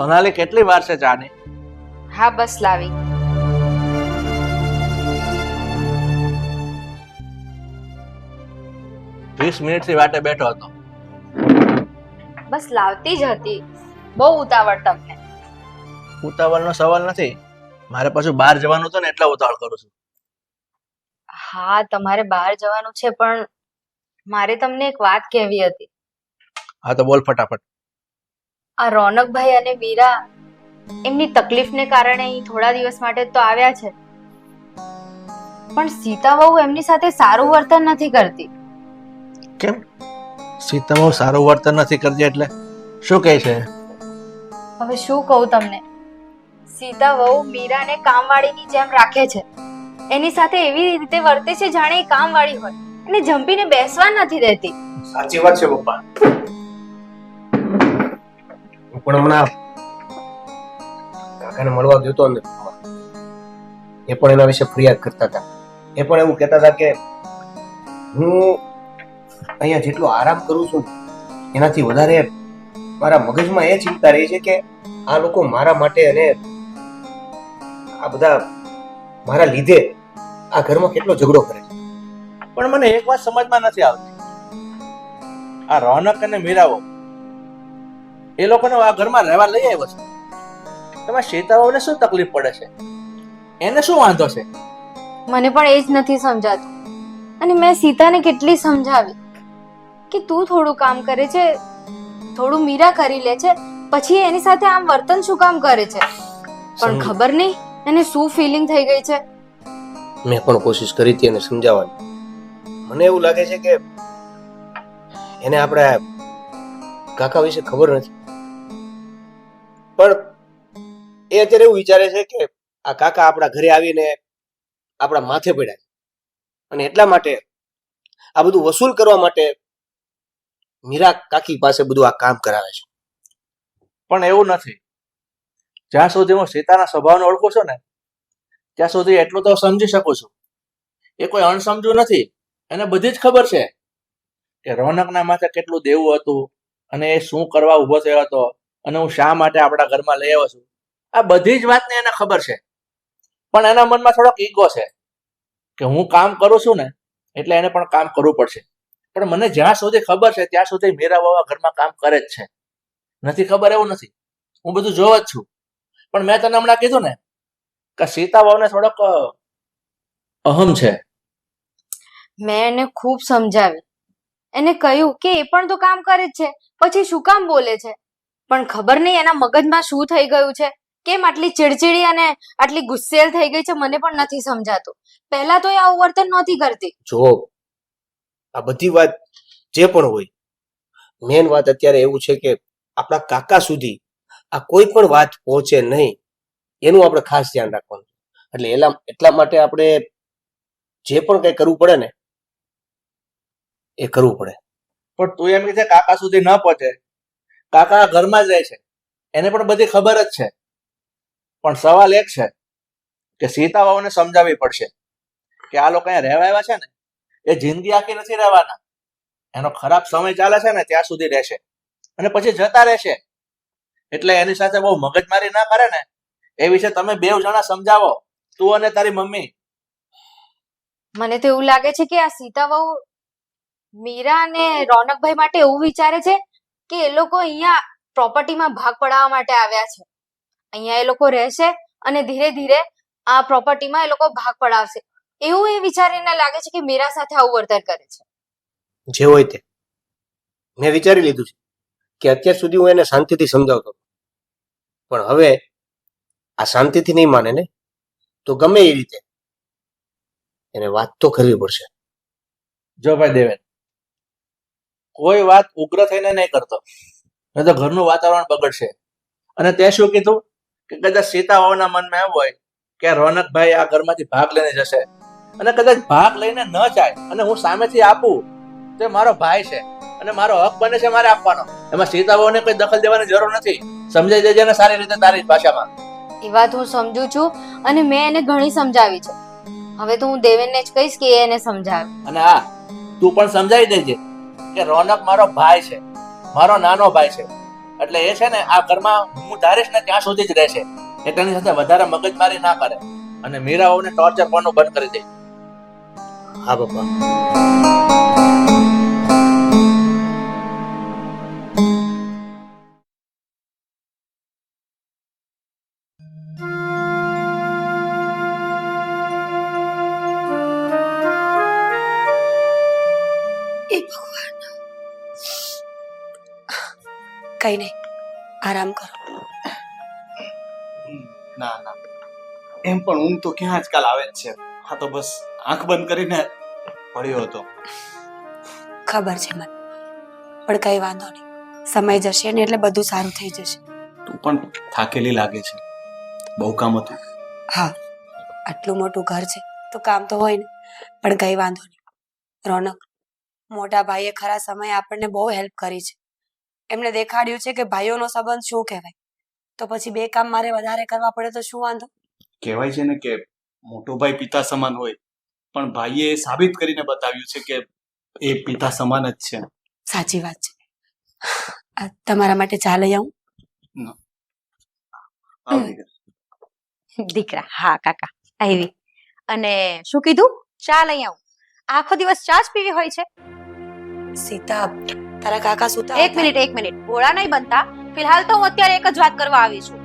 સોનાલી કેટલી વાર છે ચાની હા બસ લાવી. વીસ મિનિટથી વાટે બેઠો હતો. બસ લાવતી જ હતી. બહુ ઉતાવળ તમને. ઉતાવળનો સવાલ નથી. મારે પાછું બહાર જવાનું હતું ને એટલા ઉતાવળ કરું છું. હા તમારે બહાર જવાનું છે પણ મારે તમને એક વાત કહેવી હતી. હા તો બોલ ફટાફટ. આ રોનકભાઈ અને મીરા એમની તકલીફને કારણે અહીં થોડા દિવસ માટે તો આવ્યા છે. પણ સીતા વહુ એમની સાથે સારું વર્તન નથી કરતી. કેમ? સીતા બહુ સારું વર્તન નથી કરતી એટલે શું કહે છે? હવે શું કહું તમને? સીતા વહુ મીરાને કામવાળીની જેમ રાખે છે. એની સાથે એવી રીતે વર્તે છે જાણે એ કામવાળી હોય. અને જંપીને બેસવા નથી દેતી. સાચી વાત છે પપ્પા. પણ હમણાં કાકાને મળવા ગયો એ પણ એના વિશે ફરિયાદ કરતા હતા. એ પણ એવું કહેતા હતા કે હું અહીંયા જેટલો આરામ કરું છું, એનાથી વધારે મારા મગજમાં એ ચિંતા રહી છે કે આ લોકો મારા માટે અને આ બધા મારા લીધે આ ઘરમાં કેટલો ઝઘડો કરે છે. પણ મને એક વાત સમજમાં નથી આવતી. આ રોનક અને મીરાઓ એ લોકોને આ ઘરમાં રહેવા લઈ આવ્યો છે. તમારા સીતાઓને શું તકલીફ પડે છે? એને શું વાંધો છે? મને પણ એ જ નથી સમજાતું. અને મેં સીતાને કેટલી સમજાવી કે તું થોડું કામ કરે છે થોડું મીરા કરી લે છે પછી એની સાથે આમ વર્તન શું કામ કરે છે? પણ ખબર નહીં એને શું ફિલિંગ થઈ ગઈ છે? મેં પણ કોશિશ કરી હતી એને સમજાવવાની. મને એવું લાગે છે કે એને આપણે કાકા વિશે ખબર નથી. પણ એ અત્યારે એવું વિચારે છે કે આ કાકા આપણા ઘરે આવીને આપણા માથે પડ્યા અને એટલા માટે આ બધું વસૂલ કરવા માટે મીરા કાકી પાસે બધું આ કામ કરાવે છે. પણ એવું નથી. જ્યાં સુધી હું સીતાના સ્વભાવને ઓળખું છું ને, ત્યાં સુધી એટલું તો સમજી શકું છું. એ કોઈ અણસમજુ નથી. એને બધી જ ખબર છે કે રોનકના માથે કેટલું દેવું હતું અને એ શું કરવા ઊભો થયો હતો. અને હું શા માટે આપણા ઘરમાં લઈ આવ્યો છું? આ બધી જ વાતને એને ખબર છે. પણ એના મનમાં થોડોક ઈગો છે કે હું કામ કરું છું ને, એટલે એને પણ કામ કરવું પડશે. પણ મને જ્યાં સુધી ખબર છે, ત્યાં સુધી મીરા બાબા ઘરમાં કામ કરે જ છે. નથી ખબર એવું નથી. હું બધું જોવ જ છું. પણ મેં તને હમણાં કીધું ને કે સીતા બાવને થોડોક અહમ છે. મેં એને ખૂબ સમજાવી એને કહ્યું કે એ પણ તો કામ કરે જ છે. પછી શું કામ બોલે છે? પણ ખબર નહીં એના મગજમાં શું થઈ ગયું છે? કેમ આટલી ચીડચીડી અને આટલી ગુસ્સેલ થઈ ગઈ છે મને પણ નથી સમજાતું. પહેલા તો એ આવું વર્તન નહોતી કરતી. જો આ બધી વાત જે પણ હોય મેન વાત અત્યારે એવું છે કે આપણા કાકા સુધી આ કોઈ પણ વાત પહોંચે નહીં એનું આપણે ખાસ ધ્યાન રાખવાનું એટલે એલા એટલા માટે આપણે જે પણ કંઈ કરવું પડે ને એ કરવું પડે. પણ તું એમ કે છે કાકા સુધી ન પહોંચે કાકા ઘરમાં જ રહે છે. એને પણ બધી ખબર જ છે. પણ સવાલ એક છે કે સીતા વહુને સમજાવવી પડશે કે આ લોકો અહીંયા રહેવા આવ્યા છે ને? એ જિંદગી આખી નથી રહેવાના. એનો ખરાબ સમય ચાલે છે ને ત્યાં સુધી રહેશે. અને પછી જતા રહેશે. એટલે એની સાથે બહુ મગજમારી ના કરે ને, એ વિશે તમે બે જણા સમજાવો. તું અને તારી મમ્મી. મને તો એવું લાગે છે કે આ સીતા વહુ મીરા અને રોનકભાઈ માટે એવું વિચારે છે કે એ લોકો અહીંયા પ્રોપર્ટીમાં ભાગ પડાવવા માટે આવ્યા છે. અહીંયા એ લોકો રહેશે અને ધીરે ધીરે આ પ્રોપર્ટીમાં એ લોકો ભાગ પડાવશે. એવું એ વિચારીને લાગે છે કે મીરા સાથે આવું વર્તન કરે છે. જે હોય તે. મેં વિચારી લીધું છે કે અત્યાર સુધી હું એને શાંતિથી સમજાવતો પણ હવે આ શાંતિથી નહીં માને ને તો ગમે એ રીતે એને વાત તો કરવી પડશે. જો ભાઈ દેવેન કોઈ વાત ઉગ્ર થઈને નહીં કરતો. નહીં તો ઘરનું વાતાવરણ બગડશે. અને તે શું કીધું? કે કદાચ સીતા વહુના મનમાં એમ હોય કે રોનકભાઈ આ ઘરમાંથી ભાગ લઈને જશે. અને કદાચ ભાગ લઈને ન જાય અને હું સામેથી આપું તો એ મારો ભાઈ છે. અને મારો હક બને છે મારે આપવાનો. એમાં સીતાઓને કોઈ દખલ દેવાની જરૂર નથી. સમજાઈ દેજે ને સારી રીતે તારી ભાષામાં. એ વાત હું સમજુ છું અને મેં એને ઘણી સમજાવી છે. હવે તો હું દેવેનને જ કહીશ કે એને સમજાવે. અને હા તું પણ સમજાવી દેજે. કે રોનક મારો ભાઈ છે. મારો નાનો ભાઈ છે. એટલે એ છે ને આ ઘરમાં હું ધારીશ ને ત્યાં સુધી જ રહેશે. એ તેની સાથે વધારે મગજમારી ના કરે. અને મીરાઓને ટોર્ચર કરવાનું બંધ કરી દે. હા, પપ્પા. કઈ નહીં આરામ કરો. ના ના. એમ પણ ઊંઘ તો ક્યાં આજકાલ આવે જ છે. હા તો બસ આંખ બંધ કરીને પડ્યો હતો. ખબર છે મને. પણ કઈ વાંધો નહીં સમય જશે ને એટલે બધું સારું થઈ જશે. તું પણ થાકેલી લાગે છે. બહુ કામ હતું. હા આટલું મોટું ઘર છે તો કામ તો હોય ને. પણ કઈ વાંધો નહીં રોનક મોટા ભાઈએ ખરા સમયે આપણને બહુ હેલ્પ કરી છે. એમને દેખાડ્યું છે કે ભાઈઓનો સંબંધ શું કહેવાય? તો પછી બે કામ મારે વધારે કરવા પડે તો શું વાંધો? કહેવાય છે ને કે મોટો ભાઈ પિતા સમાન હોય પણ ભાઈએ એ સાબિત કરીને બતાવ્યું છે કે એ પિતા સમાન જ છે. સાચી વાત છે. આ તમારા માટે ચા લઈ આવું? દીકરા હા કાકા આવી. અને શું કીધું? ચા લઈ આવું. આખો દિવસ ચા જ પીવી હોય છે? સીતા તારા કાકા સુતા એક મિનિટ એક મિનિટ. ભોળા નહીં બનતા. ફિલહાલ તો હું અત્યારે એક જ વાત કરવા આવી છું.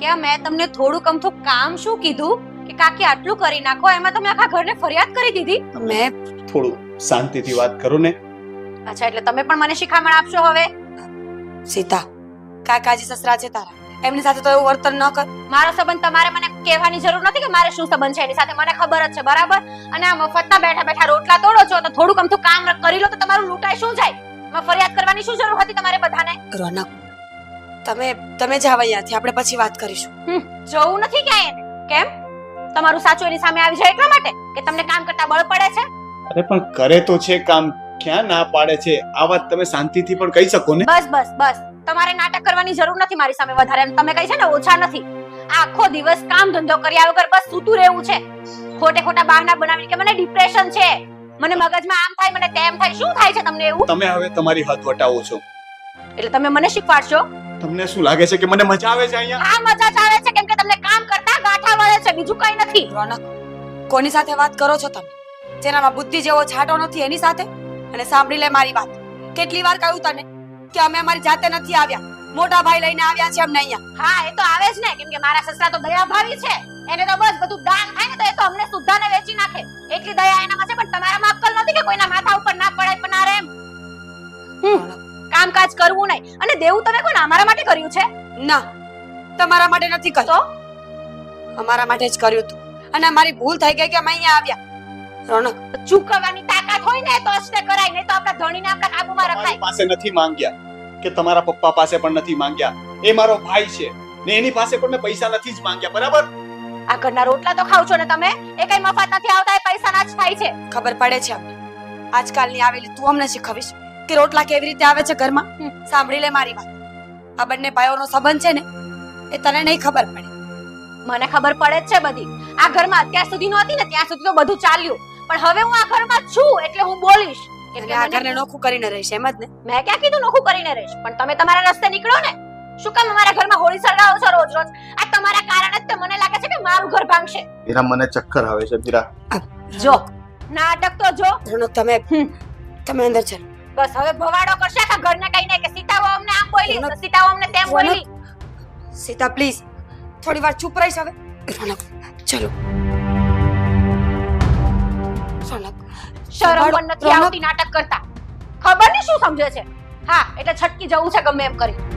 કે મેં તમને થોડું કમથું કામ શું કીધું? કે કાકી આટલું કરી નાખો એમાં તમે આખા ઘરને ફરિયાદ કરી દીધી? મેં થોડું શાંતિથી વાત કરો ને. અચ્છા એટલે તમે પણ મને શિખામણ આપશો હવે? સીતા કાકાજી સસરા છે તારા. એમની સાથે તો એવું વર્તન ન કર. મારો સંબંધ તમારે મને કહેવાની જરૂર નથી કે મારે શું સંબંધ છે? એની સાથે મને ખબર જ છે બરાબર? અને આ મફતના બેઠા બેઠા રોટલા તોડો છો તો થોડું કમથું કામ કરી લો તો તમારું લૂંટાઈ શું જાય? એમાં ફરિયાદ કરવાની શું જરૂર હતી તમારે બધાને? રોનક તમે તમે જાવ અહીંયાથી આપણે પછી વાત કરીશું. જવું નથી ક્યાંય એને. કેમ? તમારું સાચું એની સામે આવી જાય એટલા માટે કે તમને કામ કરતા બળ પડે છે? અરે પણ કરે તો છે કામ ક્યાં ના પાડે છે? આ વાત તમે શાંતિથી પણ કહી શકો ને? બસ બસ બસ. તમારે નાટક કરવાની જરૂર નથી મારી સામે વધારે. અને તમે કહી છે ને ઓછા નથી. આખો દિવસ કામ ધંધો કર્યા વગર બસ સૂતું રહેવું છે. ખોટે ખોટા બહાના બનાવીને કે મને ડિપ્રેશન છે. મને મગજમાં આમ થાય મને તેમ થાય. શું થાય છે તમને એવું? તમે હવે તમારી હદ વટાવો છો. એટલે તમે મને શીખવાડશો? તમને શું લાગે છે કે મને મજા આવે છે અહીંયા? હા મજા જ આવે છે કેમ કે તમને કામ કરતા ગાંઠા વળે છે બીજું કઈ નથી. રોનક કોની સાથે વાત કરો છો તમે? જેનામાં બુદ્ધિ જેવો છાંટો નથી એની સાથે? અને સાંભળી લે મારી વાત. કેટલી વાર કહ્યું તને કે અમે અમારી જાતે નથી આવ્યા? મોટા ભાઈ લઈને આવ્યા છે અમને અહીંયા. હા એ તો આવે જ ને કેમ કે મારા સસરા તો દયાભાવી છે. એને તો બસ બધું દાન થાય ને તો એ તો અમને સુદ્ધાને વેચી નાખે. એટલી દયા એનામાં છે પણ તમારામાં અક્કલ નથી કે કોઈના માથા ઉપર ના પડાય પણ ના રેમ? કામકાજ કરવું નહીં. અને દેવું તમે કોણ અમારા માટે કર્યું છે? ના તમારા માટે નથી કર્યું. અમારા માટે જ કર્યું હતું. અને અમારી ભૂલ થઈ ગઈ કે અમે અહીંયા આવ્યા. રોનક. ચૂકવવાની તાકાત હોય ને તો જ કરાય નહીં તો આપણા ધણીને આપણા કાબુમાં રખાય. પાસે નથી માંગ્યા કે તમારા પપ્પા પાસે પણ નથી માંગ્યા. એ મારો ભાઈ છે ને એની પાસે પણ મેં પૈસા નથી જ માંગ્યા બરાબર? આ ઘરના રોટલા તો ખાવ છો ને તમે? એ કઈ મફત નથી આવતા એ પૈસાના જ થાય છે. ખબર પડે છે અમને. આજકાલની આવેલી તું અમને શીખવીશ કે રોટલા કેવી રીતે આવે છે ઘરમાં. સાંભળી લે મારી વાત. આ બંને ભાઈઓનો સંબંધ છે ને એ તને નહીં ખબર પડે. મને ખબર પડે જ છે બધી. આ ઘરમાં અત્યાર સુધી નહોતી ને ત્યાં સુધી તો બધું ચાલ્યું. પણ હવે હું આ ઘરમાં છું એટલે હું બોલીશ. એટલે આ ઘરને નોખું કરીને રહીશ એમ જ ને? મેં ક્યાં કીધું નોખું કરીને રહીશ? પણ તમે તમારા રસ્તે નીકળો ને. શું કામ અમારા ઘરમાં હોળી સળગાવો છો રોજ રોજ આ તમારા કારણે જ તો મને લાગે મારું ઘર ભાંગશે. મીરા મને ચક્કર આવે છે મીરા. જો નાટક તો જો. રોનક તમે તમે અંદર ચાલો. બસ હવે ભવાડો કરશે કે ઘરને કહીને કે સીતાઓ અમને આમ બોલી સીતાઓ અમને તેમ બોલી. સીતા પ્લીઝ થોડી વાર ચૂપ રહીશ હવે. રોનક ચલો. રોનક શરમ પણ નથી આવતી નાટક કરતા. ખબર નહીં શું સમજે છે? હા એટલે છટકી જવું છે ગમે એમ કરી.